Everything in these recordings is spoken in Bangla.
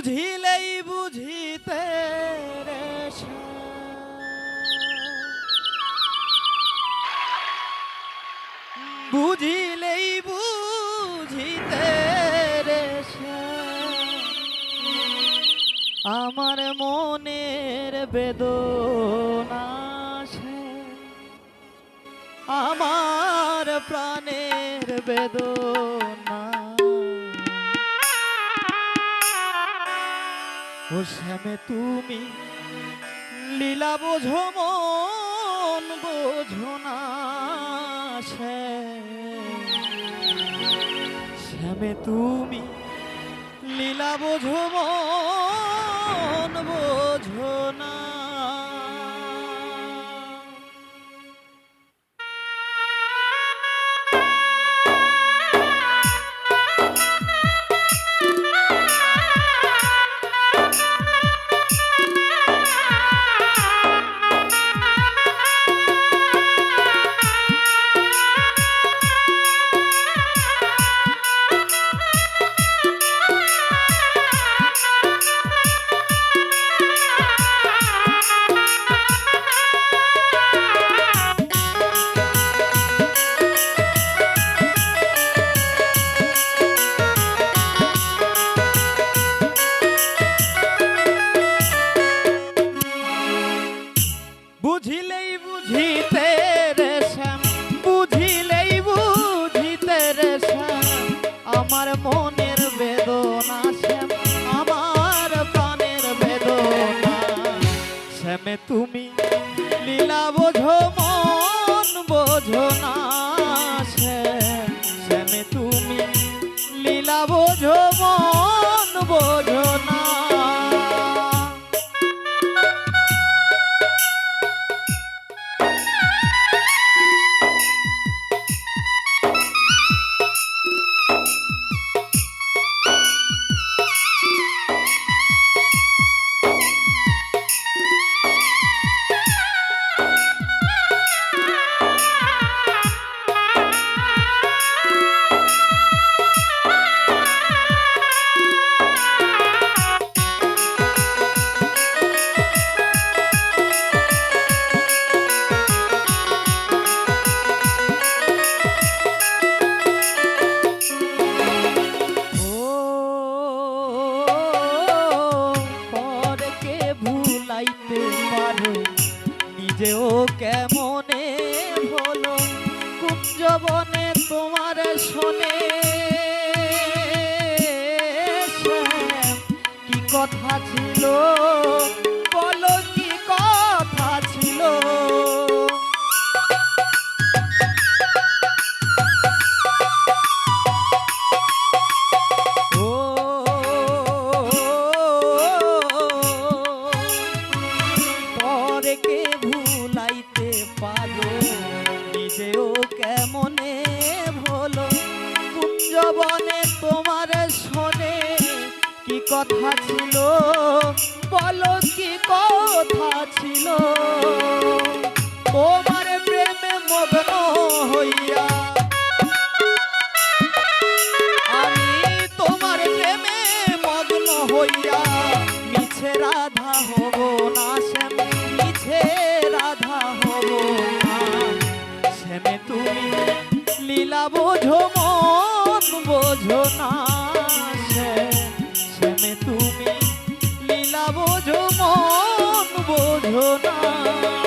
বুঝিলেই বুঝিতে রে। বুঝিলেই বুঝিতে রে। আমার মনের বেদনা আমার প্রাণের বেদনা ও শ্যামে তুমি লীলা বোঝো, মন বোঝো না শ্যামে তুমি লীলা বোঝো, মন বোঝো না আমার নিজেও কেমনে হলো? কুঞ্জবনে তোমার শোনে কেমনে ভোলো কুঞ্জবনে তোমার শোনে কি কথা ছিল? বলো কি কথা ছিল? বোঝো মন বোঝো না।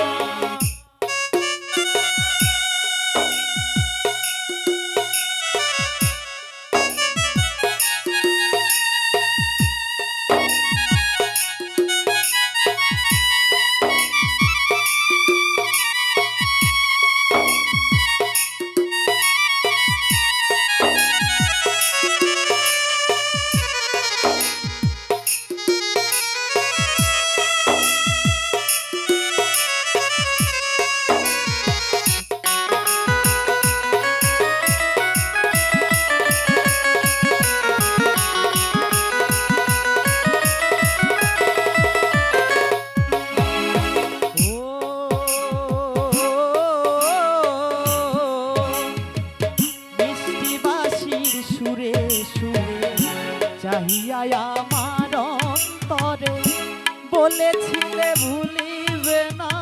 বলেছিলে ভুলিবে না।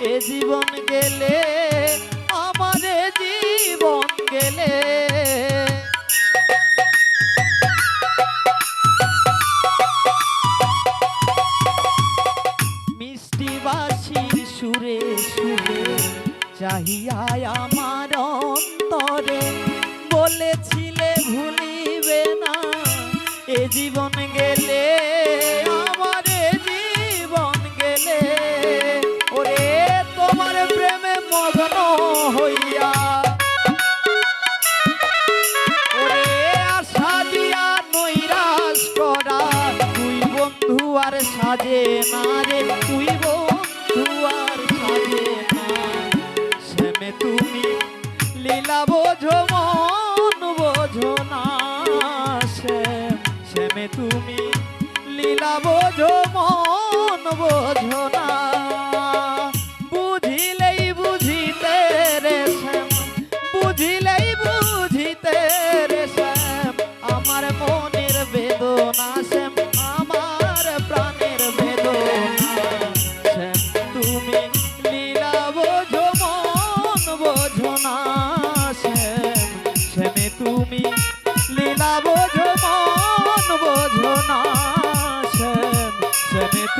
এ জীবন গেলে, আমার জীবন গেলে। মিষ্টি বাসির সুরে সুরে চাহিয়াই আমার অন্তরে বলেছিলে ভুলিবে না। এ জীবন গেলে গেলে ওরে তোমার প্রেমে মগ্ন হইয়া। ওরে আশা দিয়া নৈরাশ করা বন্ধু আর সাজে না রে।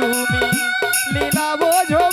তুমি লীলা বোঝো